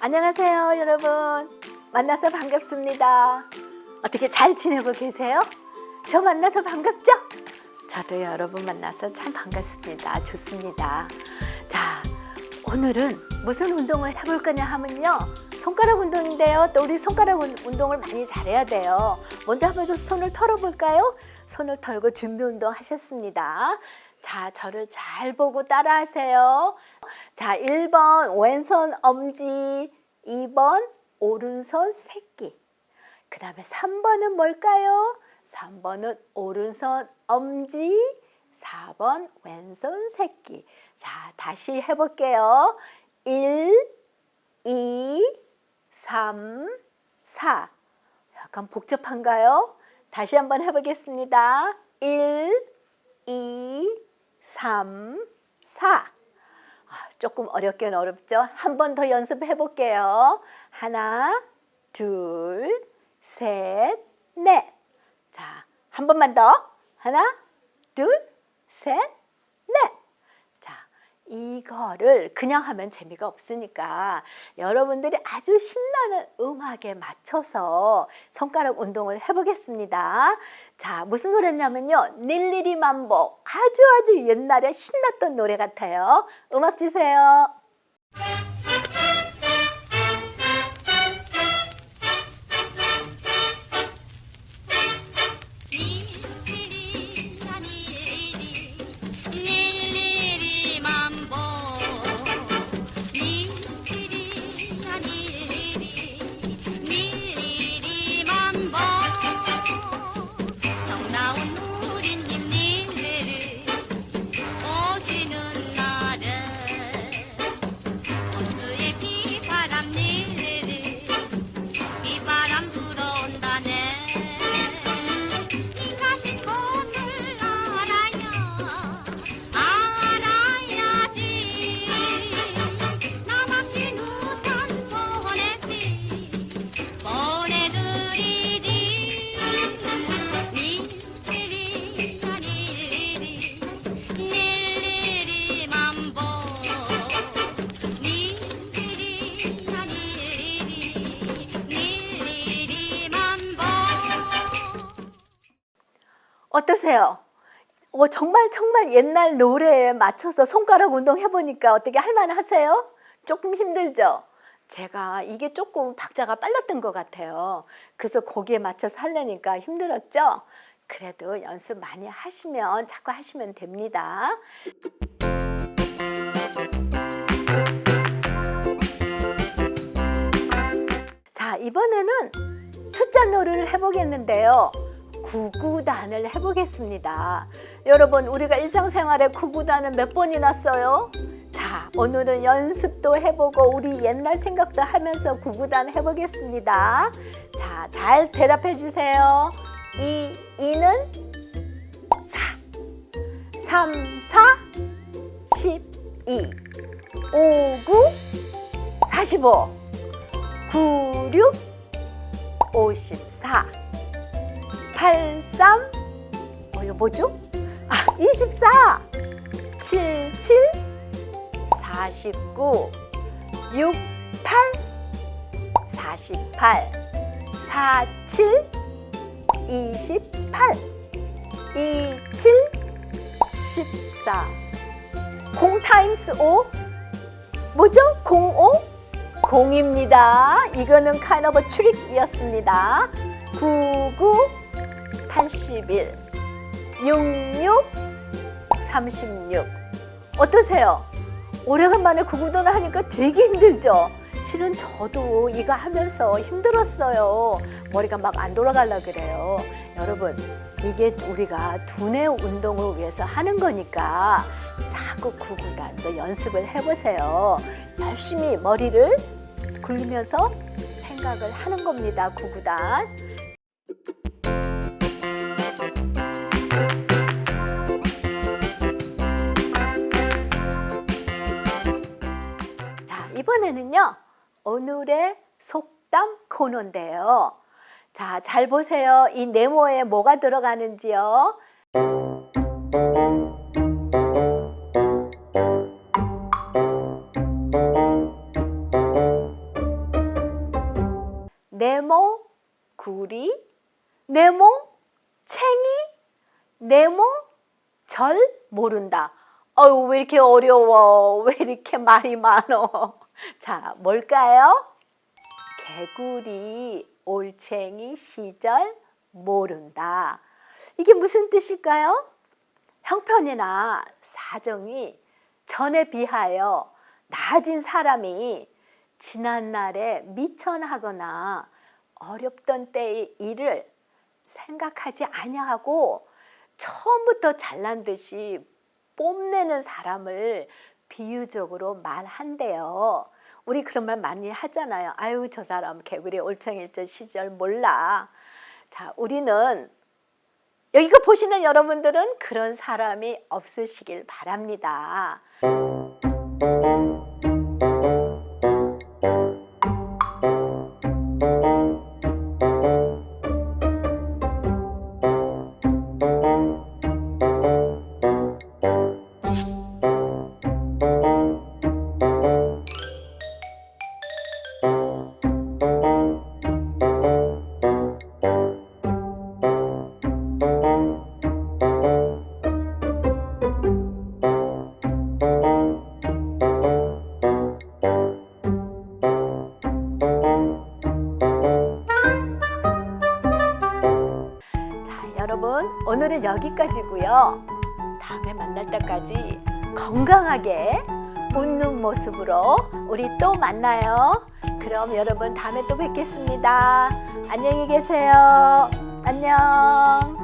안녕하세요, 여러분. 만나서 반갑습니다. 어떻게 잘 지내고 계세요? 저 만나서 반갑죠? 저도 여러분 만나서 참 반갑습니다. 좋습니다. 자, 오늘은 무슨 운동을 해볼 거냐 하면요. 손가락 운동인데요. 또 우리 손가락 운- 운동을 많이 잘해야 돼요. 먼저 한번 좀 손을 털어볼까요? 손을 털고 준비 운동 하셨습니다. 자, 저를 잘 보고 따라 하세요. 자, 1번 왼손 엄지, 2번 오른손 새끼. 그 다음에 3번은 뭘까요? 3번은 오른손 엄지, 4번 왼손 새끼. 자, 다시 해볼게요. 1, 2, 3, 4. 약간 복잡한가요? 다시 한번 해보겠습니다. 1, 2, 3, 4. 아, 조금 어렵긴 어렵죠? 한 번 더 연습해 볼게요. 하나, 둘, 셋, 넷. 자, 한 번만 더. 하나, 둘, 셋, 이거를 그냥 하면 재미가 없으니까 여러분들이 아주 신나는 음악에 맞춰서 손가락 운동을 해보겠습니다. 자, 무슨 노래냐면요. 닐리리 만보. 아주 아주 옛날에 신났던 노래 같아요. 음악 주세요. 어떠세요? 어, 정말 정말 옛날 노래에 맞춰서 손가락 운동 해보니까 어떻게 할만하세요? 조금 힘들죠? 제가 이게 조금 박자가 빨랐던 것 같아요. 그래서 거기에 맞춰서 하려니까 힘들었죠? 그래도 연습 많이 하시면 자꾸 하시면 됩니다. 자, 이번에는 숫자 놀이를 해보겠는데요. 구구단을 해보겠습니다. 여러분, 우리가 일상생활에 구구단을 몇 번이나 써요? 자, 오늘은 연습도 해보고 우리 옛날 생각도 하면서 구구단 해보겠습니다. 자, 잘 대답해 주세요. 이, 이는 4, 3, 4, 12, 5, 9, 45, 9, 6, 54, 83, 어, 이거 뭐죠? 아, 24, 77, 49, 68, 48, 47, 28, 27, 14. 0 타임스 5? 뭐죠? 05? 0입니다. 이거는 kind of a trick이었습니다. 99, 81, 66, 36. 어떠세요? 오래간만에 구구단을 하니까 되게 힘들죠? 실은 저도 이거 하면서 힘들었어요. 머리가 막 안 돌아가려 그래요. 여러분, 이게 우리가 두뇌 운동을 위해서 하는 거니까 자꾸 구구단도 연습을 해보세요. 열심히 머리를 굴리면서 생각을 하는 겁니다. 구구단. 이번에는요. 오늘의 속담 코너인데요. 자, 잘 보세요. 이 네모에 뭐가 들어가는지요. 네모 구리 네모 챙이 네모 절 모른다. 어유 왜 이렇게 어려워? 왜 이렇게 말이 많어? 자, 뭘까요? 개구리 올챙이 시절 모른다. 이게 무슨 뜻일까요? 형편이나 사정이 전에 비하여 나아진 사람이 지난날에 미천하거나 어렵던 때의 일을 생각하지 아니하고 처음부터 잘난 듯이 뽐내는 사람을 비유적으로 말한대요. 우리 그런 말 많이 하잖아요. 아유 저 사람 개구리 올챙일절 시절 몰라. 자 우리는 여기가 보시는 여러분들은 그런 사람이 없으시길 바랍니다. 오늘은 여기까지고요. 다음에 만날 때까지 건강하게 웃는 모습으로 우리 또 만나요. 그럼 여러분 다음에 또 뵙겠습니다. 안녕히 계세요. 안녕.